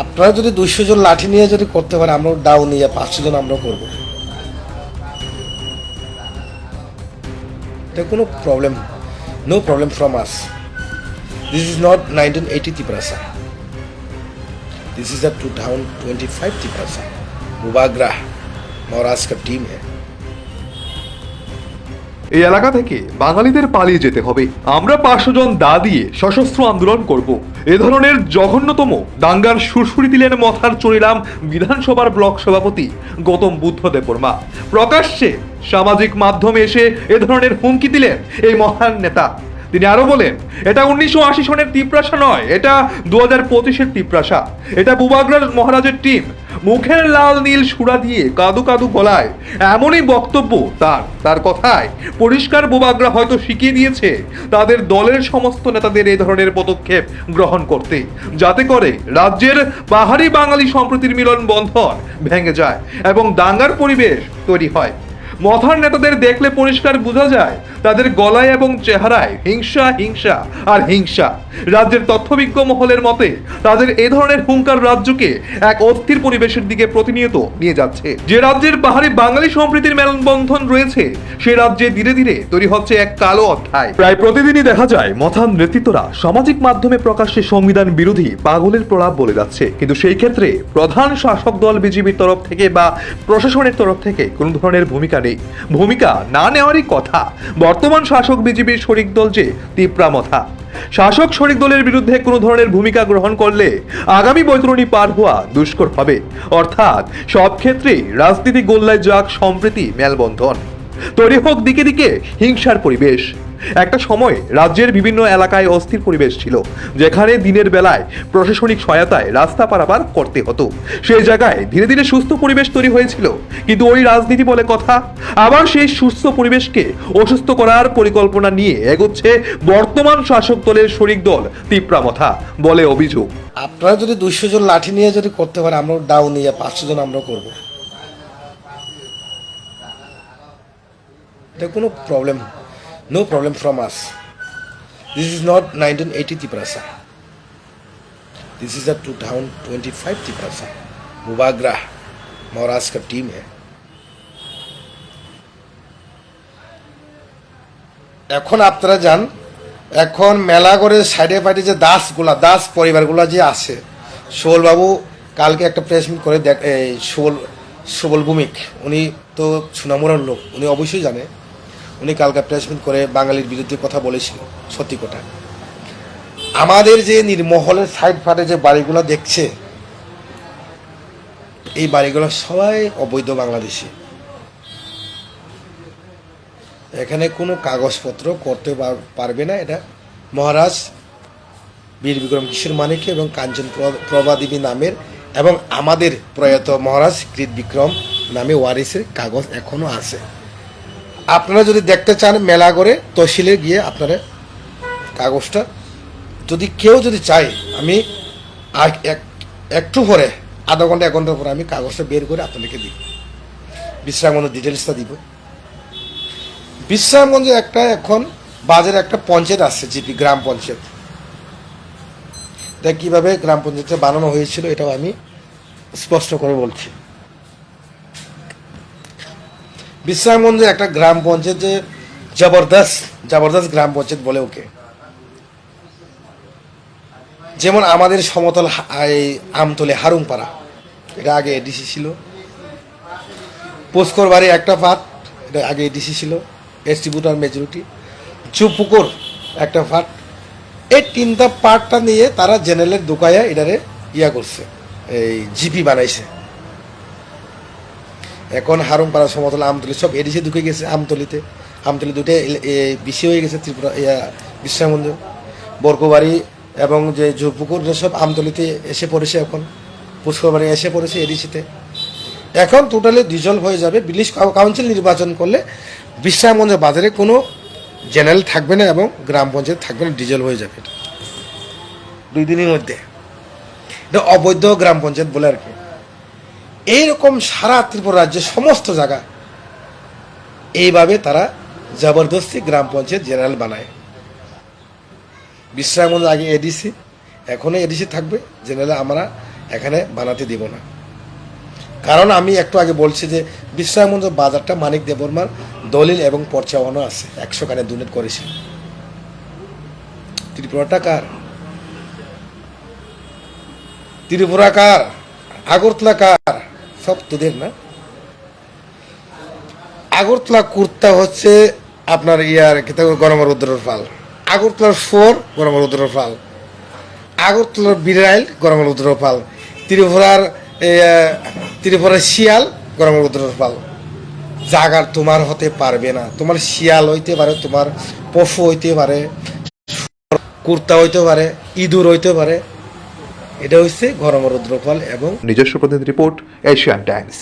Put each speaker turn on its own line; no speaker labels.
আপনারা যদি দুইশো জন লাঠি নিয়ে যদি করতে পারে আমরা ডাউন নিয়ে পাঁচশো জন আমরা করব এটা কোনো problem no problem from us this is not nineteen eighty Tiprasa this is the two thousand twenty five Tiprasa मुबागरा Maharashtra का टीम है
এই এলাকা থেকে বাঙালিদের পালিয়ে যেতে হবে। আমরা পাঁচশো জন দা দিয়ে সশস্ত্র আন্দোলন করব। এ ধরনের জঘন্যতম দাঙ্গার সুরসুরি দিলেন মথার চড়িলাম বিধানসভার ব্লক সভাপতি গৌতম বুদ্ধদেব বর্মা প্রকাশ্যে সামাজিক মাধ্যমে এসে এ ধরনের হুমকি দিলেন এই মহান নেতা। তিনি আরও বলেন, এটা উনিশশো আশি সনের তিপ্রাসা নয়, এটা দু হাজার পঁচিশের তিপ্রাসা। এটা বুবাগ্রার মহারাজের টিম মুখের লাল নীল সুরা দিয়ে কাদু কাদু গলায়। এমনই বক্তব্য তার। তার কথায় পরিষ্কার বুবাগ্রা হয়তো শিখিয়ে দিয়েছে তাদের দলের সমস্ত নেতাদের এই ধরনের পদক্ষেপ গ্রহণ করতে। যাতে করে রাজ্যের পাহাড়ি বাঙালি সম্প্রীতির মিলন বন্ধন ভেঙে যায় এবং দাঙ্গার পরিবেশ তৈরি হয়। মথার নেতাদের দেখলে পরিষ্কার বোঝা যায় তাদের গলায় এবং চেহারায় হিংসা হিংসা আর হিংসা। রাজ্যের তথ্যবিজ্ঞ মহলের মতে তাদের এ ধরনের হুঙ্কার রাজ্যকে এক অস্থির পরিবেশের দিকে প্রতিনিয়ত নিয়ে যাচ্ছে। যে রাজ্যের পাহাড়ি বাঙালি সম্প্রীতির মেলবন্ধন রয়েছে, সে রাজ্যে ধীরে ধীরে তৈরি হচ্ছে এক কালো অধ্যায়। প্রায় প্রতিদিনই দেখা যায় মথান নেতৃত্বরা সামাজিক মাধ্যমে প্রকাশ্যে সংবিধান বিরোধী পাগলের প্রলাপ বলে যাচ্ছে। কিন্তু সেই ক্ষেত্রে প্রধান শাসক দল বিজেপির তরফ থেকে বা প্রশাসনের তরফ থেকে কোনো ধরনের ভূমিকা নেই। ভূমিকা না নেওয়ারই কথা। বর্তমান শাসক বিজেপির শরিক দল যে তিপ্রামথা শাসক শরিক দলের বিরুদ্ধে কোনো ধরনের ভূমিকা গ্রহণ করলে আগামী বৈতরণী পার হওয়া দুষ্কর হবে। অর্থাৎ সব ক্ষেত্রেই রাজনীতি গোল্লায় যাক সম্প্রীতি মেলবন্ধন। তৈরি হোক দিকে দিকে হিংসার পরিবেশ। একটা সময় রাজ্যের বিভিন্ন এলাকায় অস্থির পরিবেশ ছিল, যেখানে দিনের বেলায় প্রশাসনিক সহায়তায় রাস্তা পারাপার করতে হতো। সেই জায়গায় ধীরে ধীরে সুস্থ পরিবেশ তৈরি হয়েছিল, কিন্তু ওই রাজনীতি বলে কথা। আবার সেই সুস্থ পরিবেশকে অসুস্থ করার পরিকল্পনা নিয়ে এগোচ্ছে বর্তমান শাসক দলের শরিক দল তিপ্রামথা, বলে অভিযোগ।
আপনারা যদি দুইশো জন লাঠি নিয়ে যদি করতে পারে আমরা ডাউন নিয়ে পাঁচশো জন আমরা করব। এটা কোনো problem no problem from us this is not nineteen eighty Tiprasa this is the two thousand twenty five Tiprasa मुबागरा Maharashtra का टीम है এখন আপনারা যান এখন মেলা করে সাইডে ফাইডে যে দাসগুলা দাস পরিবারগুলা যে আছে সুবলবাবু কালকে একটা প্রেস মিট করে দেখ এই সুবল সুবল ভূমিক উনি তো সুনামুরার লোক উনি অবশ্যই জানে উনি কালকে প্রেস মিট করে বাঙালির বিরুদ্ধে কথা বলেছিল, সত্যি কথা। আমাদের যে নির্মহলের সাইড ফাটে যে বাড়িগুলো দেখছে, এই বাড়িগুলো সবাই অবৈধ বাংলাদেশি। এখানে কোনো কাগজপত্র করতে পার- পারবে না এটা। মহারাজ বীর বিক্রম কিশোর মানিক্য এবং কাঞ্চন প্র- প্রভাদেবী নামের এবং আমাদের প্রয়াত মহারাজ কৃত বিক্রম নামে ওয়ারিসের কাগজ এখনও আছে। আপনারা যদি দেখতে চান মেলা করে তহসিলে গিয়ে আপনারা কাগজটা, যদি কেউ যদি চায়, আমি একটু পরে, আধা ঘণ্টা, এক ঘণ্টা পরে আমি কাগজটা বের করে আপনাদেরকে দিব। বিশ্রামগঞ্জের ডিটেলসটা দিব। বিশ্রামগঞ্জে একটা এখন বাজারে একটা পঞ্চায়েত আসছে জিপি, গ্রাম পঞ্চায়েত। এটা কীভাবে গ্রাম পঞ্চায়েতটা বানানো হয়েছিল, এটাও আমি স্পষ্ট করে বলছি। বিশ্রামগঞ্জে একটা গ্রাম পঞ্চায়েত জবরদস্ত জবরদস্ত গ্রাম পঞ্চায়েত বলে ওকে। যেমন আমাদের সমতল আমতলে হারুংপাড়া, এটা আগে এডিসি ছিল। পুষ্কর বাড়ি একটা পাত এটা আগে এডিসি ছিল। ডিস্ট্রিবিউটার মেজরিটি চুপুকুর একটা পার্ট এই তিনটা পার্টটা নিয়ে তারা জেনারেলের দোকায়া এটারে ইয়া করছে, এই জিপি বানাইছে। এখন হারুংপাড়া সমতল আমতলি, সব এডিসি ঢুকে গেছে আমতলিতে। আমতলি দুটো বেশি হয়ে গেছে ত্রিপুরা বিশ্রামগঞ্জ বরকোবাড়ি এবং যে জোরপুকুর সব আমতলিতে এসে পড়েছে এখন। পুষ্করবাড়ি এসে পড়েছে এডিসিতে। এখন টোটালি ডিজলভ হয়ে যাবে। বিলিশ কাউন্সিল নির্বাচন করলে বিশ্রামগঞ্জের বাজারে কোনো জেনারেল থাকবে না এবং গ্রাম পঞ্চায়েত থাকবে না ডিজলভ হয়ে যাবে দুই দিনের মধ্যে। এটা অবৈধ গ্রাম পঞ্চায়েত বলে আর কি। এইরকম সারা ত্রিপুরা রাজ্যের সমস্ত জায়গা এইভাবে তারা জবরদস্তি গ্রাম পঞ্চায়েত জেনারেল বানায়। বিশ্রামগঞ্জ আগে এডিসি এখনও এডিসি থাকবে, জেনারেল আমরা এখানে বানাতে দিব না। কারণ আমি একটু আগে বলছি যে বিশ্রামগঞ্জ বাজারটা মানিক দেববর্মার দলিল এবং পর্চাওয়ানো আছে, একশো কানে দুনেট করেছে ত্রিপুরাটা কার? ত্রিপুরা কার? আগরতলা কার? সব তোদের না। আগরতলা কুর্তা হচ্ছে আপনার ইয়ার কিতা গরমের রুদ্রের ফাল। আগরতলার ফোর গরমের রুদ্রের ফাল। আগরতলার বিড়াইল গরমের রুদ্রের ফাল। ত্রিপুরার ত্রিপুরার শিয়াল গরমের রুদ্রের ফাল। জাগার তোমার হতে পারবে না। তোমার শিয়াল হইতে পারে, তোমার পশু হইতে পারে, কুর্তা হইতে পারে, ইঁদুর হইতে পারে এটা হচ্ছে গরম রুদ্রফল এবং
নিজস্ব প্রতিনিধি রিপোর্ট এশিয়ান টাইমস।